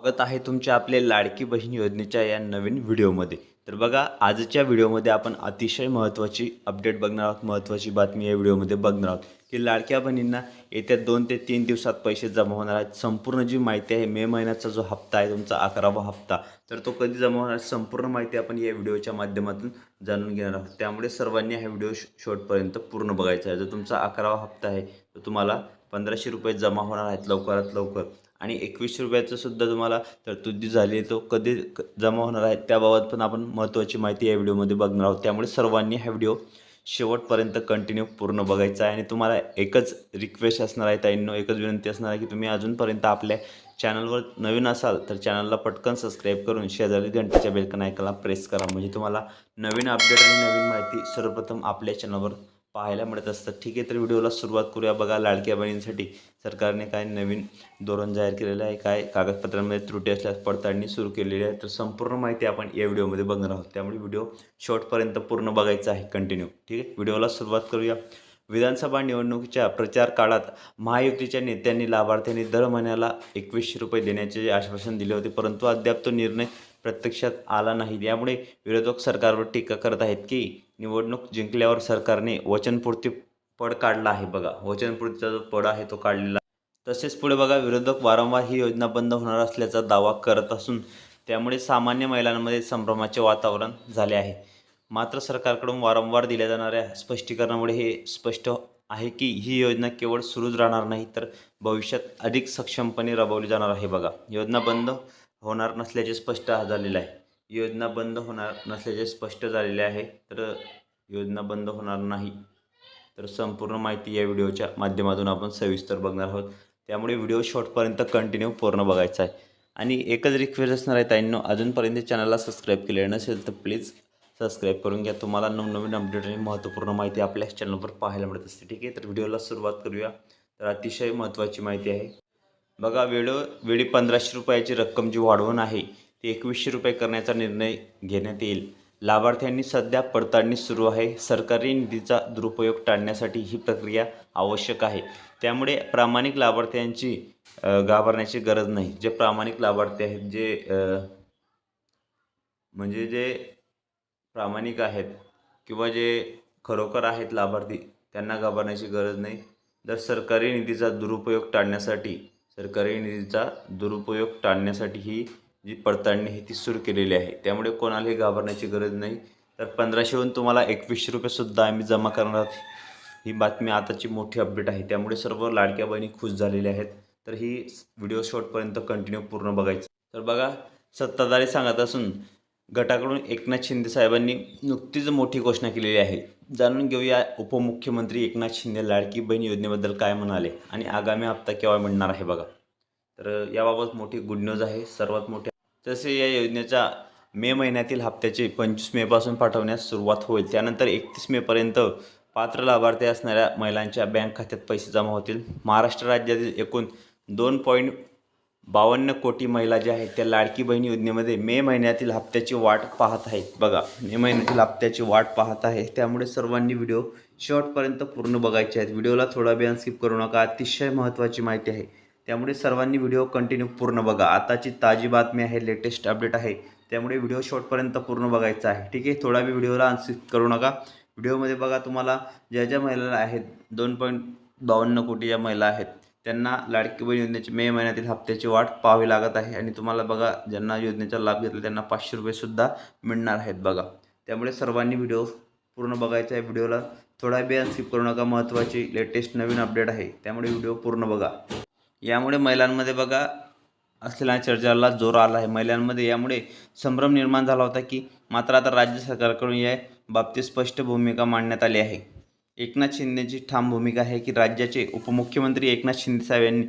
स्वागत आहे तुमच्या आपल्या लाडकी बहीण योजनेच्या या नवीन व्हिडिओमध्ये. तर बघा आजच्या व्हिडिओमध्ये आपण अतिशय महत्त्वाची अपडेट बघणार आहोत. महत्त्वाची बातमी या व्हिडिओमध्ये बघणार आहोत. की लाडक्या बहिणींना येत्या दोन ते तीन दिवसात पैसे जमा होणार आहेत. संपूर्ण जी माहिती आहे मे महिन्याचा जो हप्ता आहे तुमचा अकरावा हप्ता तर तो कधी जमा होणार संपूर्ण माहिती आपण या व्हिडिओच्या माध्यमातून जाणून घेणार आहोत. त्यामुळे सर्वांनी हा व्हिडिओ शेवटपर्यंत पूर्ण बघायचा आहे. जर तुमचा अकरावा हप्ता आहे तर तुम्हाला पंधराशे रुपये जमा होणार आहेत लवकरात लवकर. आणि एकवीसशे रुपयाचंसुद्धा तुम्हाला तरतुदी झाली आहे. तो कधी क- जमा होणार आहे त्याबाबत पण आपण महत्त्वाची माहिती या व्हिडिओमध्ये बघणार आहोत. त्यामुळे सर्वांनी हा व्हिडिओ शेवटपर्यंत कंटिन्यू पूर्ण बघायचा आहे. आणि तुम्हाला एकच रिक्वेस्ट असणार आहे ताईंनो एकच विनंती असणार आहे की तुम्ही अजूनपर्यंत आपल्या चॅनलवर नवीन असाल तर चॅनलला पटकन सबस्क्राईब करून शेजारी घंटेच्या बेलकन ऐकायला प्रेस करा. म्हणजे तुम्हाला नवीन अपडेट आणि नवीन माहिती सर्वप्रथम आपल्या चॅनलवर पाहायला मिळत असतात. ठीक आहे तर व्हिडिओला सुरुवात करूया. बघा लाडक्या बहिणींसाठी सरकारने काय नवीन धोरण जाहीर केलेलं आहे काय कागदपत्रांमध्ये त्रुटी असल्यास पडताळणी सुरू केलेली आहे. तर संपूर्ण माहिती आपण या व्हिडिओमध्ये बघणार आहोत. त्यामुळे व्हिडिओ शॉर्टपर्यंत पूर्ण बघायचा आहे कंटिन्यू. ठीक आहे व्हिडिओला सुरुवात करूया. विधानसभा निवडणुकीच्या प्रचार काळात महायुतीच्या नेत्यांनी लाभार्थ्यांनी दर महिन्याला एकवीसशे रुपये देण्याचे जे आश्वासन दिले होते परंतु अद्याप तो निर्णय प्रत्यक्षात आला नाही. यामुळे विरोधक सरकारवर टीका करत आहेत की निवडणूक जिंकल्यावर सरकारने वचनपूर्ती पड काढला आहे बघा. वचनपूर्तीचा जो पड आहे तो काढलेला तसेच पुढे बघा विरोधक वारंवार ही योजना बंद होणार असल्याचा दावा करत असून त्यामुळे सामान्य महिलांमध्ये संभ्रमाचे वातावरण झाले आहे. मात्र सरकारकडून वारंवार दिल्या जाणाऱ्या स्पष्टीकरणामुळे हे स्पष्ट आहे की ही योजना केवळ सुरूच राहणार नाही तर भविष्यात अधिक सक्षमपणे राबवली जाणार आहे बघा. योजना बंद होणार नसल्याचे स्पष्ट झालेलं आहे. योजना बंद होणार नसल्याचे स्पष्ट झालेले आहे तर योजना बंद होणार नाही. तर संपूर्ण माहिती या व्हिडिओच्या माध्यमातून आपण सविस्तर बघणार आहोत. त्यामुळे व्हिडिओ शॉर्टपर्यंत कंटिन्यू पूर्ण बघायचा आहे. आणि एकच रिक्वेस्ट असणार आहे ताईंनो अजूनपर्यंत चॅनलला सबस्क्राईब केले नसेल तर प्लीज सबस्क्राईब करून घ्या. तुम्हाला नवनवीन अपडेट आणि महत्त्वपूर्ण माहिती आपल्या चॅनलवर पाहायला मिळत असते. ठीक आहे तर व्हिडिओला सुरुवात करूया. तर अतिशय महत्त्वाची माहिती आहे. बघा वेळोवेळी पंधराशे रुपयाची रक्कम जी वाढवून आहे ती एकवीसशे रुपये करण्याचा निर्णय घेण्यात येईल. लाभार्थ्यांनी सध्या पडताळणी सुरू आहे. सरकारी निधीचा दुरुपयोग टाळण्यासाठी ही प्रक्रिया आवश्यक आहे. त्यामुळे प्रामाणिक लाभार्थ्यांची घाबरण्याची गरज नाही. जे प्रामाणिक लाभार्थी आहेत जे म्हणजे जे प्रामाणिक आहेत किंवा जे खरोखर आहेत लाभार्थी त्यांना घाबरण्याची गरज नाही. जर सरकारी निधीचा दुरुपयोग टाळण्यासाठी सरकारी निधीचा दुरुपयोग टाळण्यासाठी ही जी पडताळणी आहे ती सुरू केलेली आहे. त्यामुळे कोणालाही घाबरण्याची गरज नाही. तर पंधराशेहून तुम्हाला एकवीसशे रुपयेसुद्धा आम्ही जमा करणार आहोत. ही बातमी आताची मोठी अपडेट आहे. त्यामुळे सर्व लाडक्या बहिणी खुश झालेल्या आहेत. तर ही व्हिडिओ शॉर्टपर्यंत कंटिन्यू पूर्ण बघायचं. तर बघा सत्ताधारी सांगत असून गटाकडून एकनाथ शिंदे साहेबांनी नुकतीच मोठी घोषणा केलेली आहे. जाणून घेऊया उपमुख्यमंत्री एकनाथ शिंदे लाडकी बहीण योजनेबद्दल काय म्हणाले आणि आगामी हप्ता केव्हा मिळणार आहे बघा. तर याबाबत मोठी गुड न्यूज आहे. सर्वात मोठी तसे या योजनेचा मे महिन्यातील हप्त्याचे पंचवीस मेपासून पाठवण्यास सुरुवात होईल त्यानंतर एकतीस मेपर्यंत पात्र लाभार्थी असणाऱ्या महिलांच्या बँक खात्यात पैसे जमा होतील. महाराष्ट्र राज्यातील एकूण दोन पॉईंट बावन्न कोटी महिला ज्या आहेत त्या लाडकी बहिणी योजनेमध्ये मे महिन्यातील हप्त्याची वाट पाहत आहेत. बघा मे महिन्यातील हप्त्याची वाट पाहत आहे. त्यामुळे सर्वांनी व्हिडिओ शेवटपर्यंत पूर्ण बघायचे आहेत. व्हिडिओला थोडा वेळ स्किप करू नका. अतिशय महत्त्वाची माहिती आहे. त्यामुळे सर्वांनी व्हिडिओ कंटिन्यू पूर्ण बघा. आताची ताजी बातमी आहे लेटेस्ट अपडेट आहे. त्यामुळे व्हिडिओ शॉर्टपर्यंत पूर्ण बघायचा आहे. ठीक आहे? थोडा वेळ व्हिडिओला अनस्किप करू नका. व्हिडिओमध्ये बघा तुम्हाला ज्या ज्या महिला आहेत दोन पॉईंट बावन्न कोटी ज्या महिला आहेत. त्यांना लाडकी बहीण योजनेची मे महिन्यातील हप्त्याची वाट पाहावी लागत आहे. आणि तुम्हाला बघा ज्यांना योजनेचा लाभ घेतला त्यांना पाचशे रुपयेसुद्धा मिळणार आहेत बघा. त्यामुळे सर्वांनी व्हिडिओ पूर्ण बघायचा आहे व्हिडिओला थोडा वेळ स्किप करू नका महत्त्वाची लेटेस्ट नवीन अपडेट आहे. त्यामुळे व्हिडिओ पूर्ण बघा. यामुळे महिलांमध्ये बघा असलेल्या चर्चेला जोर आला आहे. महिलांमध्ये यामुळे संभ्रम निर्माण झाला होता की मात्र आता राज्य सरकारकडून या बाबतीत स्पष्ट भूमिका मांडण्यात आली आहे. एकनाथ शिंदेची ठाम भूमिका आहे की राज्याचे उपमुख्यमंत्री एकनाथ शिंदे साहेब यांनी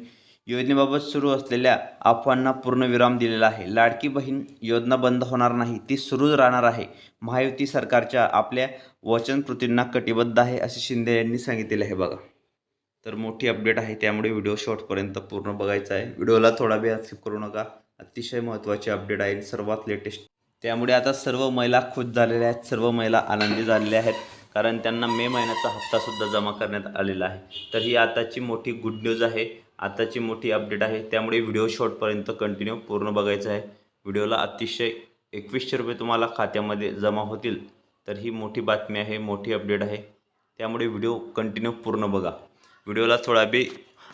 योजनेबाबत सुरू असलेल्या अफवांना पूर्णविराम दिलेला आहे. लाडकी बहीण योजना बंद होणार नाही ती सुरूच राहणार आहे. महायुती सरकारच्या आपल्या वचनकृतींना कटिबद्ध आहे असे शिंदे यांनी सांगितलेले आहे बघा. तर मोठी अपडेट आहे त्यामुळे व्हिडिओ शॉर्टपर्यंत पूर्ण बघायचा आहे. व्हिडिओला थोडा वेळ स्किप करू नका अतिशय महत्त्वाची अपडेट आहे सर्वात लेटेस्ट. त्यामुळे आता सर्व महिला खुश झालेल्या आहेत सर्व महिला आनंदी झालेल्या आहेत. कारण त्यांना मे महिन्याचा हप्तासुद्धा जमा करण्यात आलेला आहे. तर ही आताची मोठी गुड न्यूज आहे. आताची मोठी अपडेट आहे. त्यामुळे व्हिडिओ शॉर्टपर्यंत कंटिन्यू पूर्ण बघायचं आहे. व्हिडिओला अतिशय एकवीसशे रुपये तुम्हाला खात्यामध्ये जमा होतील. तर ही मोठी बातमी आहे मोठी अपडेट आहे. त्यामुळे व्हिडिओ कंटिन्यू पूर्ण बघा. व्हिडिओला थोडा बी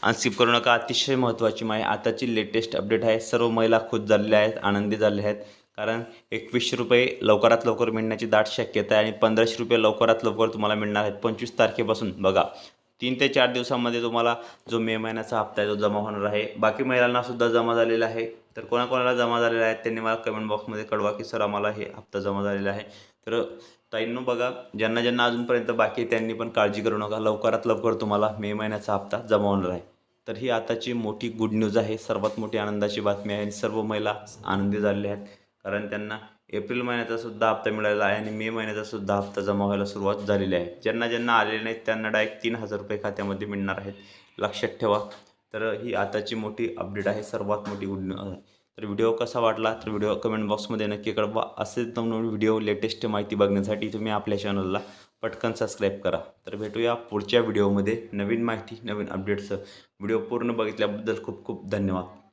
अनस्किप करू नका. अतिशय महत्त्वाची माहिती. आताची लेटेस्ट अपडेट आहे. सर्व महिला खुश झालेल्या आहेत आनंदी झाल्या आहेत. कारण एकवीसशे रुपये लवकरात लवकर मिळण्याची दाट शक्यता आहे आणि पंधराशे रुपये लवकरात लवकर तुम्हाला मिळणार आहेत. पंचवीस तारखेपासून बघा. तीन ते चार दिवसामध्ये तुम्हाला जो मे महिन्याचा हप्ता आहे तो जमा होणार आहे. बाकी महिलांनासुद्धा जमा झालेला आहे. तर कोणाकोणाला जमा झालेला आहे त्यांनी मला कमेंट बॉक्समध्ये कळवा की सर आम्हाला हे हप्ता जमा झालेला आहे. तर ताईंनो बघा ज्यांना ज्यांना अजूनपर्यंत बाकी त्यांनी पण काळजी करू नका. लवकरात लवकर तुम्हाला मे महिन्याचा हप्ता जमा होणार आहे. तर ही आताची मोठी गुड न्यूज आहे. सर्वात मोठी आनंदाची बातमी आहे आणि सर्व महिला आनंदी झालेल्या आहेत. कारण त्यांना एप्रिल महिन्याचा सुद्धा हप्ता मिळालेला आहे आणि मे महिन्याचा सुद्धा हप्ता जमा व्हायला सुरुवात झालेली आहे. ज्यांना ज्यांना आलेले नाहीत त्यांना डायरेक्ट तीन हजार रुपये खात्यामध्ये मिळणार आहेत. लक्षात ठेवा. तर ही आताची मोठी अपडेट आहे. सर्वात मोठी गुड तर व्हिडिओ कसा वाटला? तर व्हिडिओ कमेंट बॉक्समध्ये नक्की कळवा. असे नवनवीन व्हिडिओ लेटेस्ट माहिती बघण्यासाठी तुम्ही आपल्या चॅनलला पटकन सबस्क्राईब करा. तर भेटूया पुढच्या व्हिडिओमध्ये नवीन माहिती नवीन अपडेट्स व्हिडिओ पूर्ण बघितल्याबद्दल खूप खूप धन्यवाद.